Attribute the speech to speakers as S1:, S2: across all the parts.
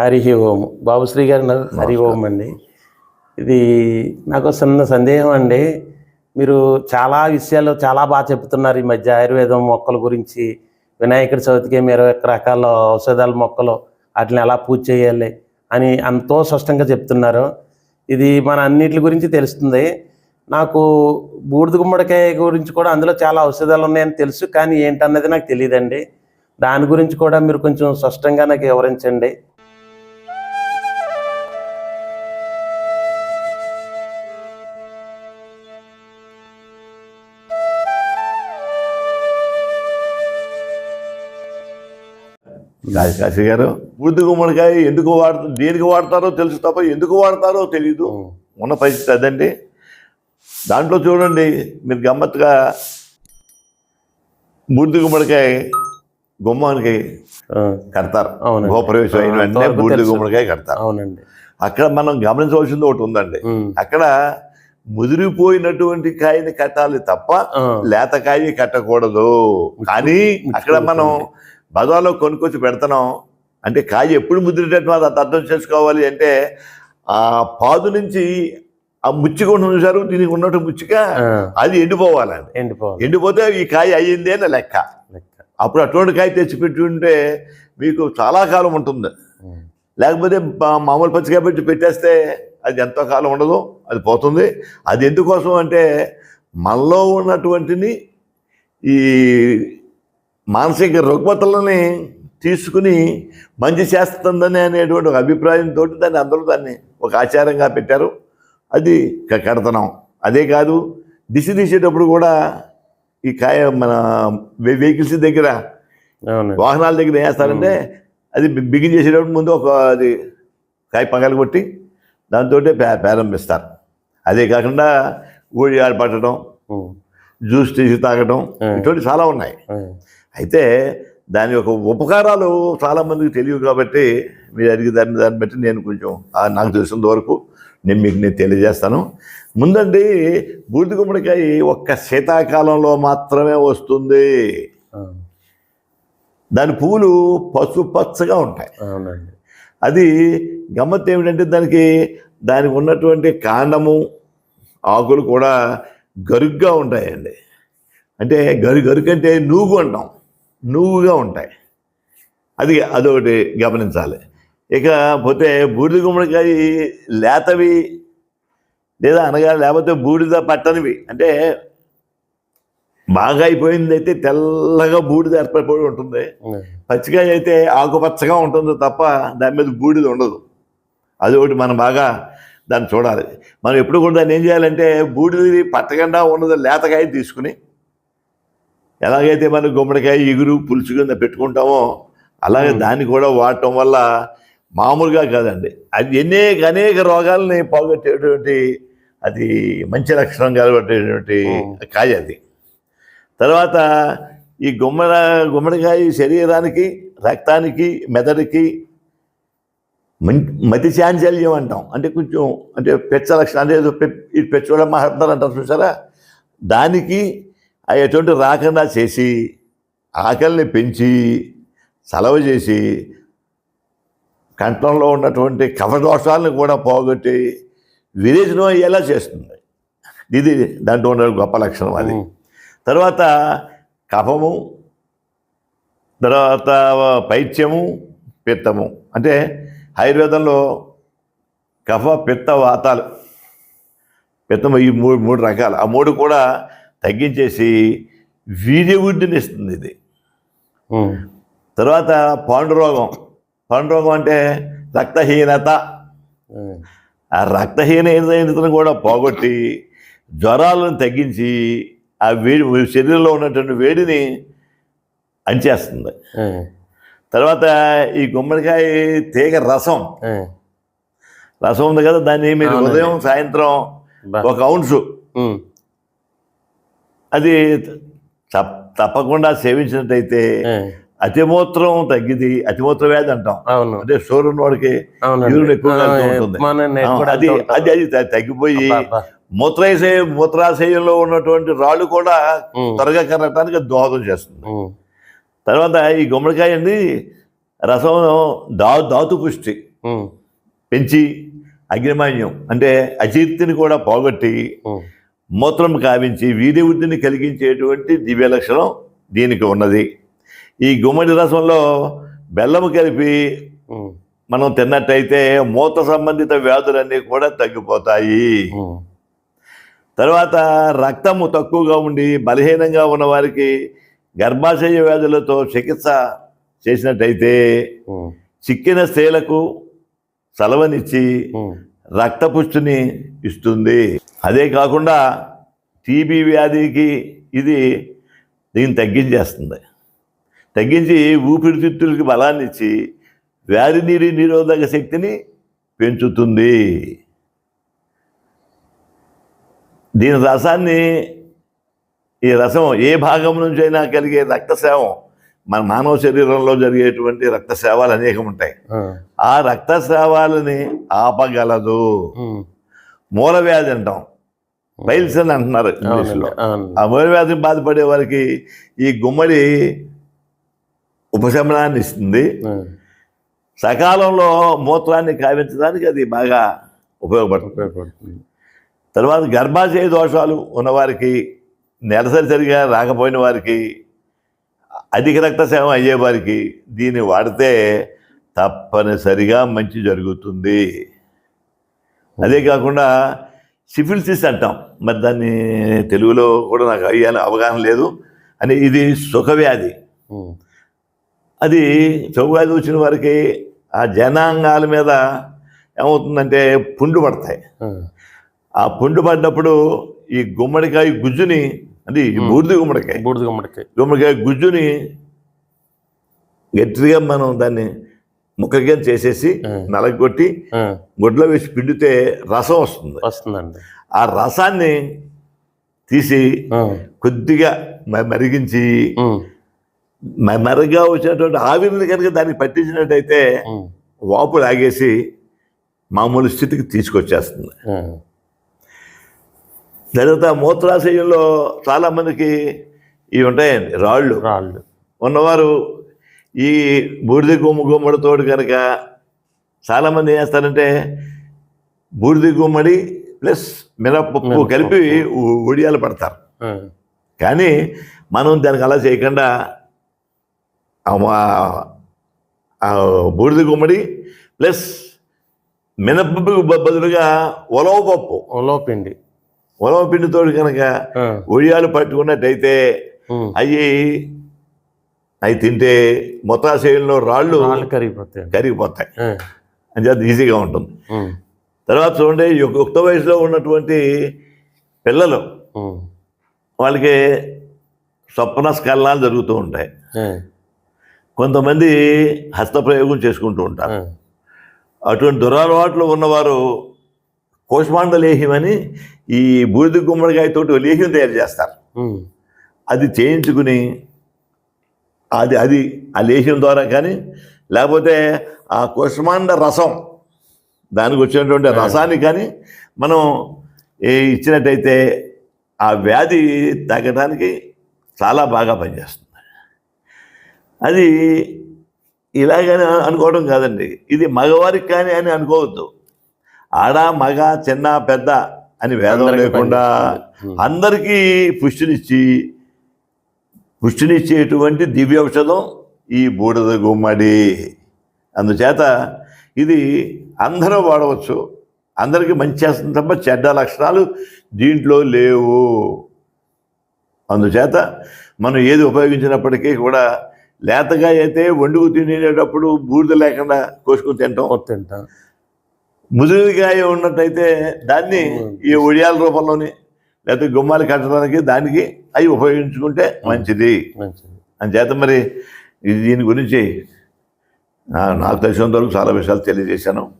S1: హరి ఓం బాబుశ్రీ గారు హరి ఓం అండి. ఇది నాకు చిన్న సందేహం అండి. మీరు చాలా విషయాలు చాలా బాగా చెప్తున్నారు ఈ మధ్య. ఆయుర్వేదం మొక్కల గురించి వినాయకుడి చవితికి మీరు ఇరవై రకాల ఔషధాల మొక్కలు వాటిని ఎలా పూజ చేయాలి అని ఎంతో స్పష్టంగా చెప్తున్నారు. ఇది మన అన్నిటి గురించి తెలుస్తుంది. నాకు బూడిద గుమ్మడికాయ గురించి కూడా అందులో చాలా ఔషధాలు ఉన్నాయని తెలుసు కానీ ఏంటన్నది నాకు తెలియదండి దాని గురించి కూడా మీరు కొంచెం స్పష్టంగా నాకు వివరించండి.
S2: కాశీ గారు. బుద్ధి గుమ్మడికాయ ఎందుకు వాడతారు దేనికి వాడతారో తెలుసు తప్ప ఎందుకు వాడతారో తెలియదు ఉన్న పరిస్థితి అదండి. దాంట్లో చూడండి మీరు గమ్మత్తుగా బూడిద గుమ్మడికాయ గుమ్మానికి కడతారు. గోప్రవేశం అయిన వెంటనే బూడిద. గుమ్మడికాయ కడతారు.
S1: అవునండి.
S2: అక్కడ మనం గమనించవలసింది ఒకటి ఉందండి. అక్కడ ముదిరిపోయినటువంటి కాయని కట్టాలి తప్ప లేత కాయ కట్టకూడదు. కానీ అక్కడ మనం బజార్లో కొనుక్కొచ్చి పెడుతున్నాం. అంటే కాయ ఎప్పుడు ముదిరేటట్టు అది అర్థం చేసుకోవాలి అంటే ఆ పాదు నుంచి ఆ ముచ్చిక ఉంటుంది చూసారు దీనికి ఉన్నట్టు ముచ్చిక? అది ఎండిపోవాలండి.
S1: ఎండిపోవాలి.
S2: ఎండిపోతే ఈ కాయ అయ్యింది అని లెక్క.
S1: లెక్క.
S2: అప్పుడు అటువంటి కాయ తెచ్చి పెట్టుంటే మీకు చాలా కాలం ఉంటుంది. లేకపోతే మామూలు పచ్చికాయ పెట్టి పెట్టేస్తే అది ఎంతో కాలం ఉండదు అది పోతుంది. అది ఎందుకోసం అంటే మనలో ఉన్నటువంటిని ఈ మానసిక రుగ్మతలని తీసుకుని మంచి చేస్తుందని అనేటువంటి ఒక అభిప్రాయంతో దాన్ని అందరూ దాన్ని ఒక ఆచారంగా పెట్టారు. అది కడతనం. అదే కాదు దిశ తీసేటప్పుడు కూడా ఈ కాయ మన వెహికల్స్ దగ్గర వాహనాల దగ్గర ఏం చేస్తారంటే అది బిగిన్ చేసేటప్పుడు ముందు ఒక అది కాయ పగలు కొట్టి దాంతో ప్రారంభిస్తారు. అదే కాకుండా ఊడి ఆడ పట్టడం
S1: ఉమ్,
S2: జ్యూస్ తీసి తాగడం. ఇటువంటి చాలా ఉన్నాయి. అయితే దాని యొక్క ఉపకారాలు చాలామందికి తెలియవు కాబట్టి మీరు అడిగే దాన్ని దాన్ని బట్టి నేను కొంచెం నాకు తెలిసినంత వరకు నేను మీకు నేను తెలియజేస్తాను. ముందండి బూడిద గుమ్మడికాయ ఒక్క శీతాకాలంలో మాత్రమే వస్తుంది. దాని పువ్వులు పసుపు పచ్చగా ఉంటాయి.
S1: అవునండి.
S2: అది గమ్మత్ ఏమిటంటే దానికి దానికి ఉన్నటువంటి కాండము ఆకులు కూడా గరుగ్గా ఉంటాయండి. అంటే గరు గరుకంటే నూగు అంటాం. నూగుగా ఉంటాయి. అది అదొకటి గమనించాలి. ఇక పోతే బూడిద గుమ్మడికాయ లేతవి లేదా అనగా లేకపోతే బూడిద పట్టనివి. అంటే బాగా అయిపోయింది అయితే తెల్లగా బూడిద ఏర్పడిపోయి ఉంటుంది. పచ్చికాయ అయితే ఆకుపచ్చగా ఉంటుంది తప్ప దాని మీద బూడిద ఉండదు. అది ఒకటి మనం బాగా దాన్ని చూడాలి. మనం ఎప్పుడు కూడా దాన్ని ఏం చేయాలంటే బూడిది పట్టకుండా ఉన్నది లేతకాయ తీసుకుని ఎలాగైతే మనం గుమ్మడికాయ ఎగురు పులుసు కింద పెట్టుకుంటామో అలాగే దాన్ని కూడా వాడటం వల్ల మామూలుగా కాదండి. అది అనేక అనేక రోగాల్ని పోగొట్టేటువంటి అది మంచి లక్షణం కలగొట్టేటువంటి
S1: Hmm.
S2: కాయ అది. తర్వాత ఈ గుమ్మడ గుమ్మడికాయ శరీరానికి రక్తానికి మెదడుకి మం- మతి చాంచల్యం అంటాం. అంటే కొంచెం అంటే పెచ్చ లక్షణం అంటే పెచ్చోళ్ళ మాట్లాడతారు అంటారు చూసారా? దానికి ఆ ఎటువంటి రాకుండా చేసి ఆకలిని పెంచి చలవ చేసి కంఠంలో ఉన్నటువంటి కఫదోషాలను కూడా పోగొట్టి విరేచనం అయ్యేలా చేస్తుంది. ఇది దాంట్లో ఉన్న గొప్ప లక్షణం అది. తర్వాత కఫము తర్వాత పైత్యము పిత్తము. అంటే ఆయుర్వేదంలో కఫ పిత్త వాతాలు. పిత్తము ఈ మూడు మూడు రకాలు. ఆ మూడు కూడా తగ్గించేసి వీర్యవృద్ధిని ఇస్తుంది ఇది. తర్వాత పాండురోగం. పాండురోగం అంటే రక్తహీనత. ఆ రక్తహీనతను కూడా పోగొట్టి జ్వరాలను తగ్గించి ఆ వేడి శరీరంలో ఉన్నటువంటి వేడిని అంచేస్తుంది. తర్వాత ఈ గుమ్మడికాయ తీగ రసం. రసం ఉంది కదా దాన్ని మీరు. ఉదయం సాయంత్రం ఒక
S1: ఉమ్,
S2: అది తప్- తప్పకుండా సేవించినట్టయితే అతిమూత్రం తగ్గిది అతిమూత్ర వ్యాధి అంటాం.
S1: అవును.
S2: అంటే సూర్యుని వాడికి
S1: అవునండి.
S2: యూరిన్ ఎక్కువగా
S1: ఆ,
S2: ఉంటుంది.
S1: మన నెట్ కూడా
S2: అది. అది అది తగ్గిపోయి. మూత్రాశయ మూత్రాశయంలో ఉన్నటువంటి రాళ్ళు కూడా త్వరగా కరగటానికి దోహదం చేస్తుంది. తర్వాత ఈ గుమ్మడికాయ అండి రసం దా ధాతు పుష్టి పెంచి అగ్నిమాన్యం అంటే అజీర్తిని కూడా పోగొట్టి మూత్రం కావించి వీర్యవృద్ధిని కలిగించేటువంటి దివ్య లక్షణం దీనికి ఉన్నది. ఈ గుమ్మడి రసంలో బెల్లము కలిపి మనం తిన్నట్టయితే మూత సంబంధిత వ్యాధులన్నీ కూడా తగ్గిపోతాయి. తర్వాత రక్తము తక్కువగా ఉండి బలహీనంగా ఉన్న వారికి గర్భాశయ వ్యాధులతో చికిత్స చేసినట్టయితే చిక్కిన స్త్రీలకు సలవనిచ్చి రక్తపుష్టిని ఇస్తుంది. అదే కాకుండా టీబీ వ్యాధికి ఇది దీన్ని తగ్గించేస్తుంది. తగ్గించి ఊపిరితిత్తులకి బలాన్ని ఇచ్చి వ్యాధి నీరు నిరోధక శక్తిని పెంచుతుంది. దీని రసాన్ని ఈ రసం ఏ భాగం నుంచైనా కలిగే రక్తస్రావం మన మానవ శరీరంలో జరిగేటువంటి రక్తస్రావాలు అనేకం ఉంటాయి.
S1: ఆ,
S2: రక్తస్రావాలని ఆపగలదు. మూల వ్యాధి అంటాం. బైల్స్ అని అంటున్నారు ఇంగ్లీష్లో. ఆ మూల వ్యాధిని బాధపడే వారికి ఈ గుమ్మడి ఉపశమనాన్ని ఇస్తుంది. సకాలంలో మూత్రాన్ని కావించడానికి అది బాగా ఉపయోగపడుతుంది.
S1: ఉపయోగపడుతుంది.
S2: తర్వాత గర్భాశయ దోషాలు ఉన్నవారికి నెలసరి సరిగా రాకపోయిన వారికి అధిక రక్తస్రావం అయ్యే వారికి దీన్ని వాడితే తప్పనిసరిగా మంచి జరుగుతుంది. అదే కాకుండా సిఫిల్సిస్ అంటాం. మరి దాన్ని తెలుగులో కూడా నాకు అయ్యాను అవగాహన లేదు. అని ఇది సుఖవ్యాధి. అది చౌవ్యాధి వచ్చిన వారికి ఆ జనాంగాల మీద ఏమవుతుందంటే పుండు పడతాయి.
S1: ఆ,
S2: ఆ పుండు పడ్డప్పుడు ఈ గుమ్మడికాయ గుజ్జుని ఈ బూడిద గుమ్మడికాయ.
S1: బూడిద గుమ్మడికాయ.
S2: గుమ్మడికాయ గుజ్జుని గట్టిగా మనం దాన్ని ముక్కగా చేసేసి. నలగొట్టి గుడ్లో వేసి పిండితే రసం వస్తుంది.
S1: వస్తుందండి.
S2: ఆ రసాన్ని తీసి కొద్దిగా మరిగించి మరగ్గా వచ్చినటువంటి ఆవిరిని కనుక దానికి పట్టించినట్టయితే వాపు లాగేసి మామూలు స్థితికి తీసుకొచ్చేస్తుంది. తర్వాత మూత్రాశయంలో చాలామందికి ఇవి ఉంటాయండి రాళ్ళు.
S1: రాళ్ళు.
S2: ఉన్నవారు ఈ బూడిద గుమ్మ గుమ్మడితోడు కనుక చాలామంది ఏం చేస్తారంటే బూడిద గుమ్మడి ప్లస్ మినపప్పు. కలిపి ఉడియాలు పడతారు. కానీ మనం దానికి అలా చేయకుండా బూడిద గుమ్మడి ప్లస్ మినపప్పు బ- బదులుగా ఉలవ పప్పు.
S1: ఉలవ పిండి
S2: ఉలవ పిండితోడు కనుక ఉడియాలు పట్టుకున్నట్టయితే అవి అవి తింటే మొత్తాశయంలో రాళ్ళు కరిగిపోతాయి.
S1: ఆ,
S2: అని చెప్పి ఈజీగా ఉంటుంది. తర్వాత చూడండి యుక్- యుక్త వయసులో ఉన్నటువంటి పిల్లలు వాళ్ళకి స్వప్న స్కలనాలు జరుగుతూ ఉంటాయి. కొంతమంది హస్తప్రయోగం చేసుకుంటూ ఉంటారు. అటువంటి దురలవాట్లు ఉన్నవారు కోష్మాండ లేహ్యం అని ఈ బూడిద గుమ్మడికాయతోటి లేహ్యం తయారు చేస్తారు. అది చేయించుకుని అది అది ఆ లేహ్యం ద్వారా కానీ లేకపోతే ఆ కుష్మాండ రసం దానికి వచ్చినటువంటి రసాన్ని కానీ మనం ఇచ్చినట్టయితే ఆ వ్యాధి తగ్గడానికి చాలా బాగా పనిచేస్తుంది. అది ఇలాగని అనుకోవడం కాదండి. ఇది మగవారికి కానీ అని అనుకోవద్దు. ఆడ మగ చిన్న పెద్ద అని భేదం
S1: అందరికీ
S2: లేకుండా. అందరికీ పుష్టినిచ్చి పుష్టినిచ్చేటువంటి దివ్య ఔషధం ఈ బూడిద గుమ్మడి. అందుచేత ఇది అందరూ వాడవచ్చు. అందరికీ మంచి చేస్తుంది తప్ప చెడ్డ లక్షణాలు దీంట్లో లేవు. అందుచేత మనం ఏది ఉపయోగించినప్పటికీ కూడా లేతగా అయితే వండుకు తినేటప్పుడు బూడిద లేకుండా కోసుకుని తింటాం.
S1: తింటా.
S2: ముదిరిగాయ ఉన్నట్టయితే దాన్ని ఈ ఒడియాల రూపంలోని లేకపోతే గుమ్మాలు కట్టడానికి దానికి అవి ఉపయోగించుకుంటే మంచిది.
S1: మంచిది.
S2: అని చేత మరి దీని గురించి నాకు తెలిసినంత వరకు చాలా విషయాలు తెలియజేశాను.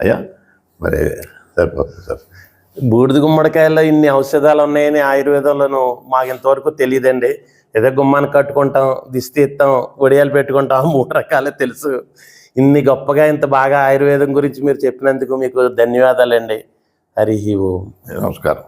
S2: అయ్యా మరి సరిపోతుంది సార్.
S1: బూడిద గుమ్మడికాయల్లో ఇన్ని ఔషధాలు ఉన్నాయని ఆయుర్వేదంలోనూ మాకు ఇంతవరకు తెలియదండి. ఏదో గుమ్మాన్ని కట్టుకుంటాం దిష్టి ఇస్తాం ఒడియాలు పెట్టుకుంటాం మూడు రకాలే తెలుసు. ఇన్ని గొప్పగా ఇంత బాగా ఆయుర్వేదం గురించి మీరు చెప్పినందుకు మీకు ధన్యవాదాలండి. హరి ఓం.
S2: నమస్కారం.